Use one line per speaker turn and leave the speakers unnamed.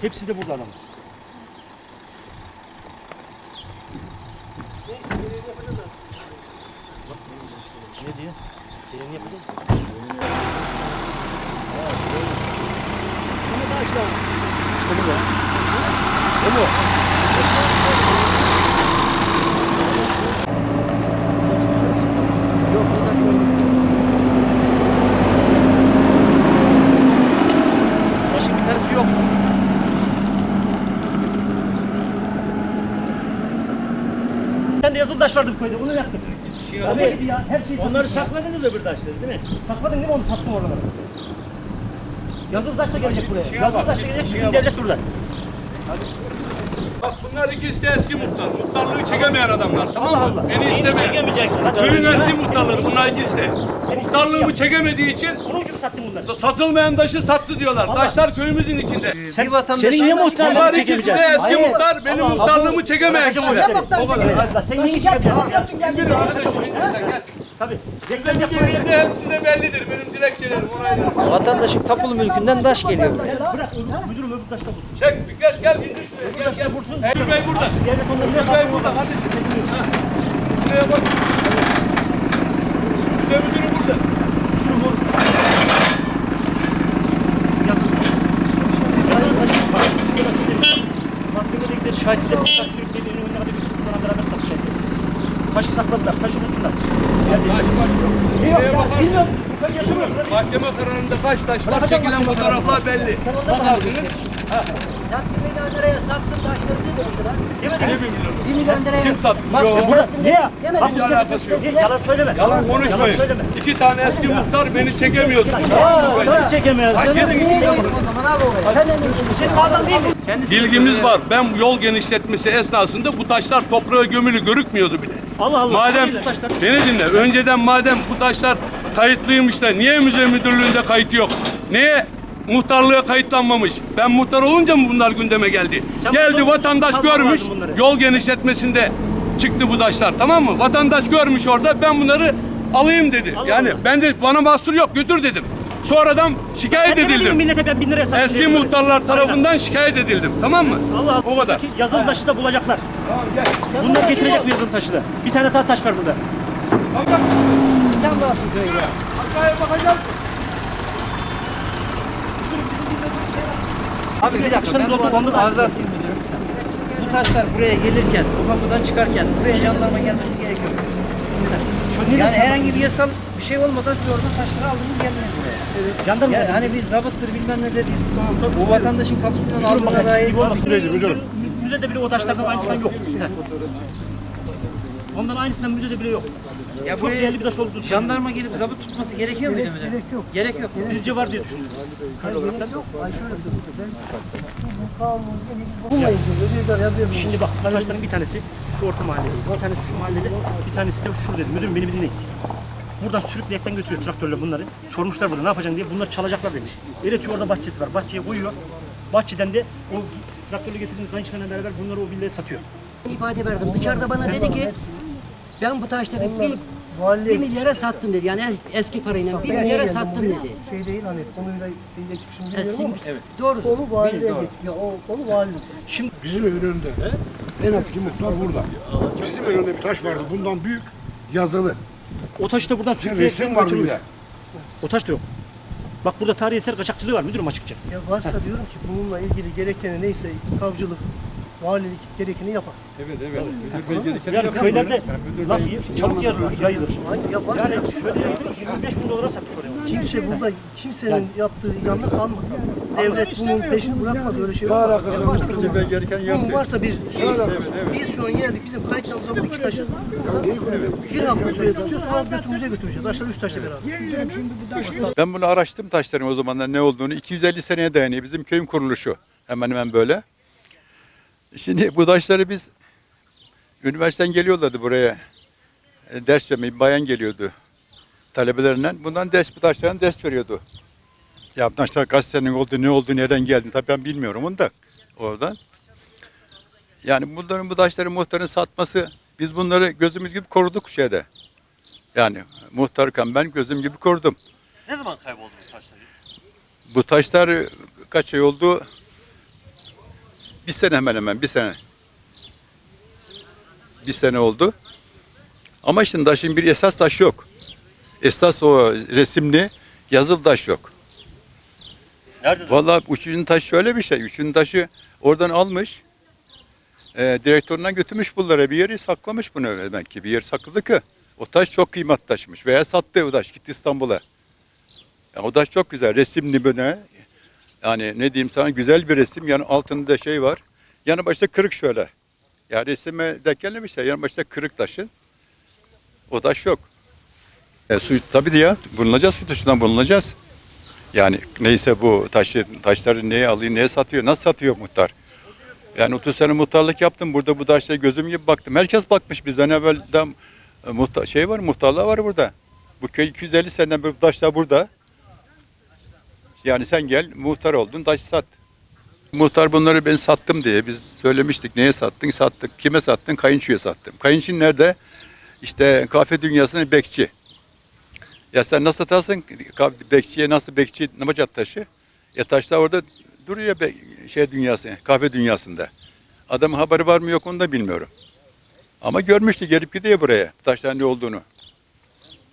Hepsi de burada adamın. Ne diyor? Geleni yapacağız. Bunu da işte. İşte burada. O mu? Yok, burada Başka bir tanesi yok. Sen de yazılı taş vardı bu köyde, onu yaktık. Tabii. Ya, her şeyi
Onları sakladınız öbür taşları değil mi?
Sakladın değil mi onu sattım oralara. Yazılı taş da gelecek buraya. Yazılı taş da gelecek, bütün devlet burada.
Bak bunlar ikisi de eski muhtar. Muhtarlığı çekemeyen adamlar tamam mı?
Allah Allah.
Beni istemeyen.
Çekemeyecekler.
Köyün eski muhtarları bunlar ikisi de. Muhtarlığımı çekemediği için
Sattım bunları.
satılmayan taşı sattı diyorlar. Taşlar köyümüzün içinde.
Sen,
vatandaş-
senin niye muhtarlığını
Bunlar ikisi de
çekemeyeceksin?
eski muhtar. Benim muhtarlığımı çekemeyen kişiler. O kadar.
Allah sen niye?
Yürü arkadaşım gel.
Tabii. Reklam
geldiğinde hepsi de bellidir. Benim dilekçelerim onaylarım.
Vatandaşın tapulu mülkünden taş geliyor.
Bırak müdürüm öbür taşta bulsun.
Çek Fikret gel indir şuraya. Gel gel. Eylül Bey burada.
Devlet onları
Eylül Bey burada kardeşim. Ha. Şuraya bak. Müze müdürü
şahitler taş sürükleriyle önüne kadar bir beraber satacak. Taşı sakladılar, taşı bulsunlar.
Taş taş yok.
Yok ya,
bakarsın.
bilmiyorum. Ben yaşamıyorum.
Mahkeme kararında kaç taş var? Çekilen fotoğraflar belli. Bakarsınız.
Sattı milyon liraya sattın taşları değil mi
bir milyon?
Bir milyon liraya.
Kim sattı?
Bak,
Yok.
burası
Niye?
Demedim.
Hiç alakası yok.
Yalan söyleme.
Yalan konuşmayın. İki tane eski muhtar beni çekemiyorsun.
Aa, tabii çekemez.
Kaç yedi
Niye
gidecek?
yaptın o zaman abi o Sen ne diyorsun?
Senin adam değil mi?
Bilgimiz var. Ben yol genişletmesi esnasında bu taşlar toprağa gömülü görükmüyordu bile.
Allah Allah.
Madem beni dinle. Önceden madem bu taşlar kayıtlıymış da niye müze müdürlüğünde kayıt yok? Niye muhtarlığa kayıtlanmamış? Ben muhtar olunca mı bunlar gündeme geldi?
Sen
geldi vatandaş görmüş. Yol genişletmesinde çıktı bu taşlar tamam mı? Vatandaş görmüş orada ben bunları alayım dedi.
Allah
yani
Allah.
ben de bana mahsur yok götür dedim. Sonradan şikayet
mi
edildim.
millete ben bin liraya sattım.
Eski muhtarlar
Aynen.
tarafından şikayet edildim. Tamam mı?
Allah Allah.
O kadar.
Yazılı taşı da bulacaklar.
Tamam gel.
Bunlar getirecek bu yazılı taşı da. Bir tane daha taş var burada.
Sen ne yaptın köyde?
Aşağıya bakacağım.
Abi bir dakika ben bu
ondan da-
azasıyım müdürüm. Bu taşlar buraya gelirken, bu kapıdan çıkarken buraya jandarma gelmesi gerekiyor. Yani herhangi bir yasal bir şey olmadan siz oradan taşları aldınız geldiniz buraya.
Jandarma
Yani hani biz zabıttır bilmem ne dediyiz. Bu vatandaşın kapısından aldığına dair
Müzede bile o taşlardan aynısından yok. Ondan aynısından müzede bile yok.
Ya
Çok
buraya
değerli bir taş olduğu söyleniyor.
jandarma gelip zabıt tutması gerekiyor muydu müdürüm? Gerek yok. Gerek yok.
Bizce var diye düşünüyoruz. Köy olarak da. Şimdi bak taşların bir tanesi şu orta mahallede, bir tanesi şu mahallede, bir tanesi de şuradaydı. Müdürüm beni bir dinleyin. Buradan sürükleyerekten götürüyor traktörle bunları. Sormuşlar burada ne yapacaksın diye. Bunlar çalacaklar demiş. Eretiyor orada bahçesi var. Bahçeye koyuyor. Bahçeden de o traktörle getirdiğiniz kayınçılarla beraber bunları o villaya satıyor.
ifade verdim. Dışarıda bana dedi ki ben bu taşları bir, bir milyara sattım dedi. Yani es- eski parayla bir milyara sattım dedi.
şey değil hani konuyla geçmişini
Ya
bilmiyorum
sizin-
ama
evet. Doğru.
konu valiliğe geçiyor. Ya o konu valilik.
Şimdi
Bizim evin önünde. En eski muhtar burada. Bizim önünde bir taş vardı. Bundan büyük yazılı.
o taşı da buradan sürükleyerekten
resim var
götürmüş.
bile.
O taş da yok. Bak burada tarihi eser kaçakçılığı var müdürüm açıkça.
Ya varsa diyorum ki bununla ilgili gerekeni neyse savcılık, valilik gerekeni yapar.
Yani köylerde laf çabuk yayılır. yayılır.
Hani ya varsa
Yani
yapsın.
şöyle yapıyor, 25 bin dolara satmış oraya.
Kimse burada kimsenin yaptığı yanına kalmaz. Devlet bunun peşini bırakmaz öyle şey olmaz. Ya varsa, bunun varsa bir şey. Biz şu an geldik bizim kayıtlarımızda bu iki taşı bir hafta süre tutuyoruz sonra götümüze götüreceğiz. Taşlar üç taşla beraber.
Ben bunu araştırdım taşların o zamanlar ne olduğunu. 250 seneye dayanıyor bizim köyün kuruluşu. Hemen hemen böyle. Şimdi bu taşları biz üniversiteden geliyorlardı buraya. E, Ders vermeye bayan geliyordu talebelerinden. Bundan ders bu taşlardan ders veriyordu. Ya bu taşlar kaç senenin oldu, ne oldu, nereden geldi tabii ben bilmiyorum onu da oradan. Yani bunların bu taşları muhtarın satması biz bunları gözümüz gibi koruduk şeyde. Yani muhtarken ben gözüm gibi korudum.
Ne zaman kayboldu bu taşlar?
Bu taşlar kaç ay oldu? Bir sene hemen hemen bir sene. Bir sene oldu. Ama şimdi taşın bir esas taş yok. Esas o resimli yazılı taş yok.
Nerede?
Vallahi üçüncü taş şöyle bir şey. Üçüncü taşı oradan almış. E, direktöründen götürmüş bunlara bir yeri saklamış bunu demek ki. Bir yer sakladı ki. O taş çok kıymetli taşmış. Veya sattı o taş. Gitti İstanbul'a. Ya o taş çok güzel. Resimli böyle. Yani ne diyeyim sana güzel bir resim. Yani altında şey var. Yanı başta kırık şöyle. Ya resime denk gelmemiş ya. Yanı başta kırık taşın. O taş yok. E, su, tabii de ya. Bulunacağız su taşından bulunacağız. Yani neyse bu taşı, taşları neye alıyor, neye satıyor, nasıl satıyor muhtar? Yani 30 sene muhtarlık yaptım. Burada bu taşlara gözüm gibi baktım. Herkes bakmış bizden evvelden e, muhtar, şey var, muhtarlığı var burada. Bu köy 250 seneden bu taşlar burada. Yani sen gel muhtar oldun, taş sat. Muhtar bunları ben sattım diye biz söylemiştik. Neye sattın? Sattık. Kime sattın? Kayınçoya sattım. Kayınçın nerede? İşte kahve dünyasının bekçi. Ya sen nasıl satarsın bekçiye nasıl bekçi ne yapacak taşı? E taşlar orada duruyor be, şey dünyası, kahve dünyasında. Adamın haberi var mı yok onu da bilmiyorum. Ama görmüştü gelip gidiyor buraya taşların ne olduğunu.